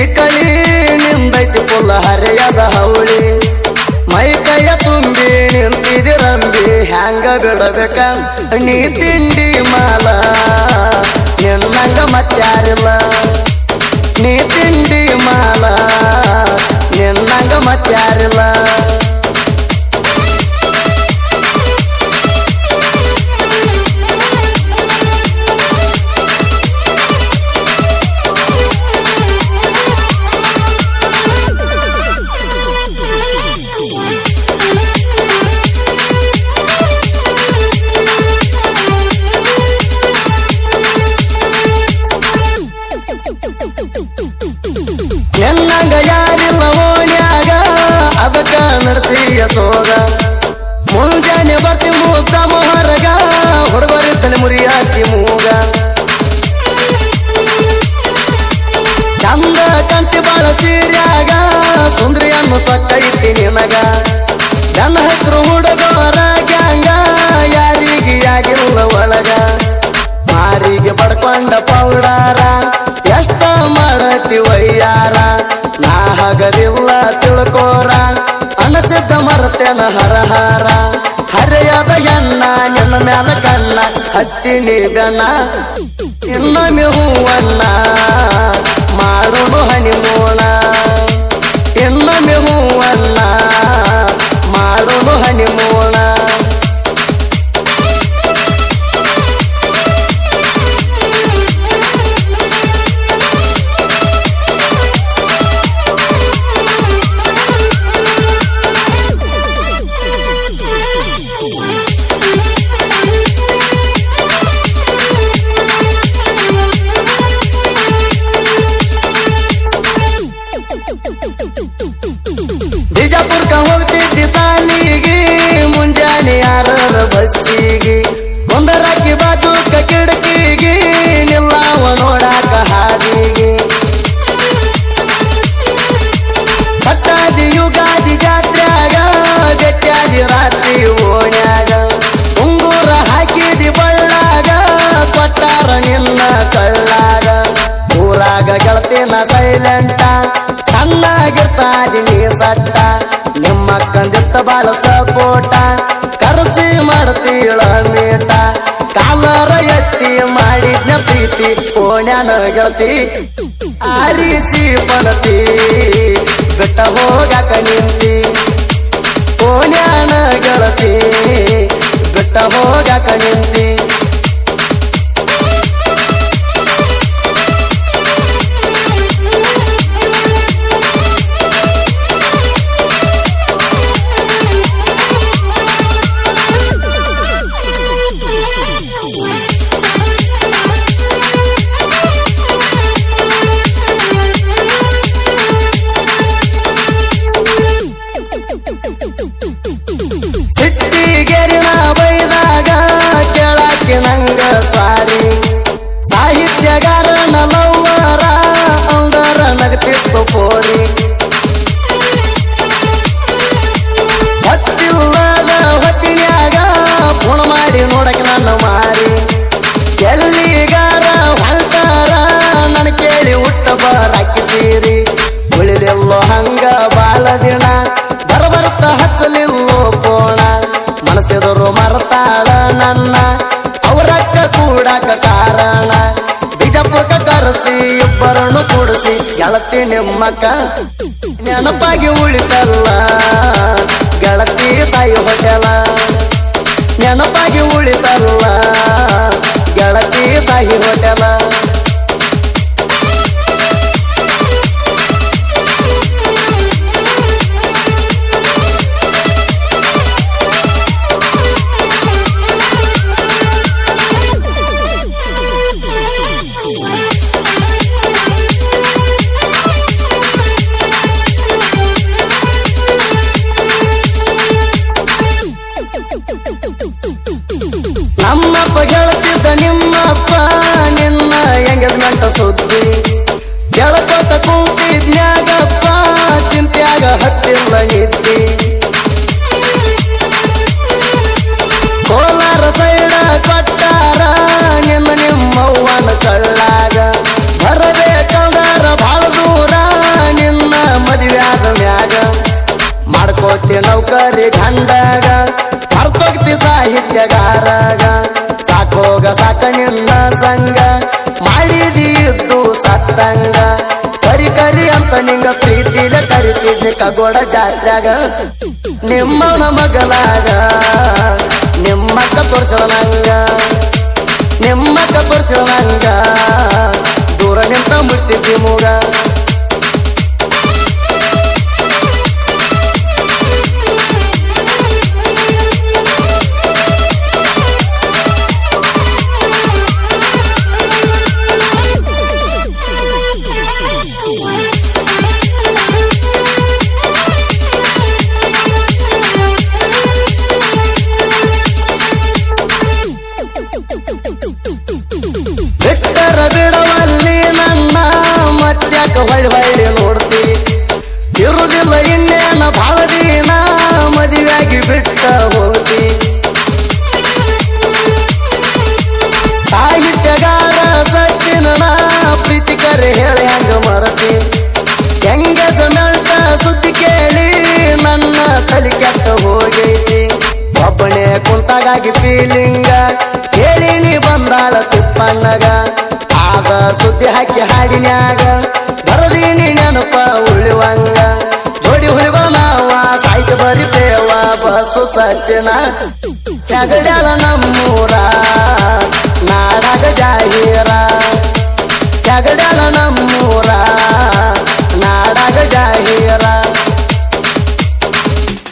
ಕೈ ಕಳಿ ನಿಂದೈತಿ ಪುಲ್ಲ ಹರಿಯದ ಹೌಳಿ. ಮೈ ಕೈಯ ತುಂಬಿ ನಿಂತಿದಿರಂಬಿ ಹ್ಯಾಂಗ ಬಿಡಬೇಕ? ನೀ ತಿಂಡಿ ಮಾಲ ನಿನ್ನಂಗ ಮತ್ತಾರಿಲ್ಲ ನೀ ತಿಂಡಿ ಮಾಲಾ ನಿನ್ನಂಗ ಯಾರಿಲ್ಲ ಓಣ್ಯಾಗ ಅದಕ್ಕ ನಡ್ಸಿಯ ಸೋಗ. ಮುಂಜಾನೆ ಬರ್ತಿ ಮುಗ್ದ ಮೊಹರಗ. ತಲೆ ಮುರಿಯಾಕಿ ಮೂಗ. ಚಂದ ಕಂತಿ ಬಾಳ ಸೀರ್ಯಾಗ. ಸುಂದ್ರಿಯನ್ನು ಸಕ್ಕೈತಿ ನಿನಗ. ನನ್ನ ಹೆಸರು ಹುಡುಗರ ಗ್ಯಾಂಗ. ಯಾರಿಗೆ ಆಗಿಲ್ಲ ಒಳಗ. ಮಾರಿಗೆ ಪಡ್ಕೊಂಡ ಪೌಡಾರ. ಎಷ್ಟ ಮಾಡತಿ ನಾ ಹಗದಿಲ್ಲ ತಿಳ್ಕೋರ, ಅನಸಿದ್ದ ಮರತೇನ ಹರಹಾರ. ಹರೆಯದ ಎನ್ನ ನಿನ್ನ ಮ್ಯಾಲ ಕನ್ನ ಹತ್ತಿನಿ ಬೆನ್ನ ಇನ್ನೊಮ್ಮೆ ಹೂವನ್ನ ಮಾಡೋನು ಹನಿಮೋಣ ಇನ್ನೊಮ್ಮೆ ಹೂವನ್ನ ಯಾರರ ಬಸ್ಸಿಗೆ? ಒಂದರಕ್ಕೆ ಬಾಜುಕ ಕಿಡಕಿಗೆ, ನಿಲ್ಲವ ನೋಡಾಕ ಹಾದಿಗೆ. ಸಟ್ಟಾದಿ ಯುಗಾದಿ ಜಾತ್ರ್ಯಾಗ ಬೆಟ್ಟಾದಿ ರಾತ್ರಿ ಓಣ್ಯಾಗ. ಉಂಗುರ ಹಾಕಿದಿ ಬಳ್ಳಾಗ, ಕೊಟ್ಟಾರ ನಿನ್ನ ಕಳ್ಳಾಗ. ಊರಾಗ ಗೆಳತಿನ ಸೈಲೆಂಟ, ಸಣ್ಣಾಗಿರ್ತಾದಿ ನೀ ಸಟ್ಟ. ನಿಮ್ಮ ಕಂದಿತ್ತ ಬಾಳ ಸಪೋಟ गळती पोण्यानं गळती आरीची पलती बेटा हो गाक निंती पोण्यानं गळती बेटा हो गाक ನಗತಿತ್ತು ಪೋರಿ ಹೊತ್ತಿಲ್ಲದ ಹೊತ್ತಿನ್ಯಾಗ ಫೋನ್ ಮಾಡಿ ನೋಡಕ್ಕೆ ನನ್ನ ಮಾರಿ. ಎಲ್ಲಿಗಾರ ಹೊಂಟಾರ ನನ್ನ ಕೇಳಿ ಹುಟ್ಟ ಬರಾಕಿ ಸೀರಿ. ಉಳಿಲೆಲ್ಲೋ ಹಂಗ ಬಾಳ ದಿನ ಬರಬರ್ತ ಹಚ್ಚಲಿಲ್ಲೋ ಪೋಣ ಮನಸ್ಸಿದರು ಮರತಾಳ ನನ್ನ, ಅವರಕ್ಕ ಕೂಡಾಕ ಕಾರಣ. ಬಿಜಾಪುರಕ್ಕ ಕರೆಸಿ, ಇಬ್ಬರನ್ನು ಕೂಡಿಸಿ. ಗೆಳತಿ ನಿಮ್ಮಕ್ಕ ನೆನಪಾಗಿ ಉಳಿತಲ್ಲ. ಗೆಳತಿ ಸಾಯಿ ಹೋಟೆಲ ನೆನಪಾಗಿ ಉಳಿತಲ್ಲ. ಗೆಳತಿ ಸಾಯಿ ಹೊಟ್ಟೆಲ ನಮ್ಮಪ್ಪ ಗೆಳತಿದ್ದ ನಿಮ್ಮಪ್ಪ ನಿನ್ನ ಎಂಗೇಜ್ಮೆಂಟ್ ಸುದ್ದಿ. ಗೆಳಕೋತ ಕೂತಿದ್ನ್ಯಾಗಪ್ಪ, ಚಿಂತ್ಯಾಗ ಹತ್ತಿಲ್ಲ ನಿದ್ದಿ. ಕೋಲಾರ ಸೈಡ ಕೊಟ್ಟಾರ ನಿಮ್ಮ ನಿಮ್ಮವ್ವನ ಕಳ್ಳಾಗ. ಬರಬೇಕಂದ್ರ ಬಾಳ ದೂರ, ನಿನ್ನ ಮದುವೆಯಾದ ಮ್ಯಾಗ. ಮಾಡ್ಕೋತಿ ನೌಕರಿ ಗಂಡಾಗ ಸಾಹಿತ್ಯಗಾರಗ. ಸಾಕ ನಿನ್ನ ಸಂಗ. ಮಾಡಿದಿ ಇದ್ದು ಸತ್ತಂಗ. ಕರಿ ಕರಿ ಅಂತ ನಿಂಗ ಪ್ರೀತಿಲ ಕರಿತಿದ್ದೆ ಕಗೋಡ ಜಾತ್ರ್ಯಾಗ. ನಿಮ್ಮನ ಮಗಲಾಗ ನಿಮ್ಮಕ್ಕ ತೋರ್ಸಳ ನಂಗ. ನಿಮ್ಮಕ್ಕ ತೋರ್ಸಳ ನಂಗ. ದೂರ ನಿಂತ ಪ್ರೀತಿಕರೆ ಹೇಳಿ ಹಂಗ ಮರತಿ ಎಂಗೇಜ್ಮೆಂಟ್ ಸುದ್ದಿ ಕೇಳಿ, ನನ್ನ ತಲೆ ಕೆಟ್ಟ ಹೋಗೈತಿ. ಒಬ್ಬನೇ ಕುಂತಾಗಾಗಿ ಫೀಲಿಂಗ ಕೇಳಿ ನೀ ಬಂದಾಳ ತುಪ್ಪನ್ನಗ. ಆದ ಸುದ್ದಿ ಹಾಕಿ ಹಾಡಿನ್ಯಾಗ, ಬರದೀನಿ ನೆನಪ ಉಳಿವಂಗ. ಜೋಡಿ ಹುಲಿವ ನಾವ ಸಾಯ್ತು ಬರಿತೇವ ಬಸ್ಸು ಸಚಿನ ಹೆಗಡ್ಯಾಲ ನಮ್ಮೂರ. ನಾಡಾಗ ಜಾಹೀರ. ಜಗಡಲ ನಮ್ಮೂರ ನಾಡಗ ಜಾಹೀರ.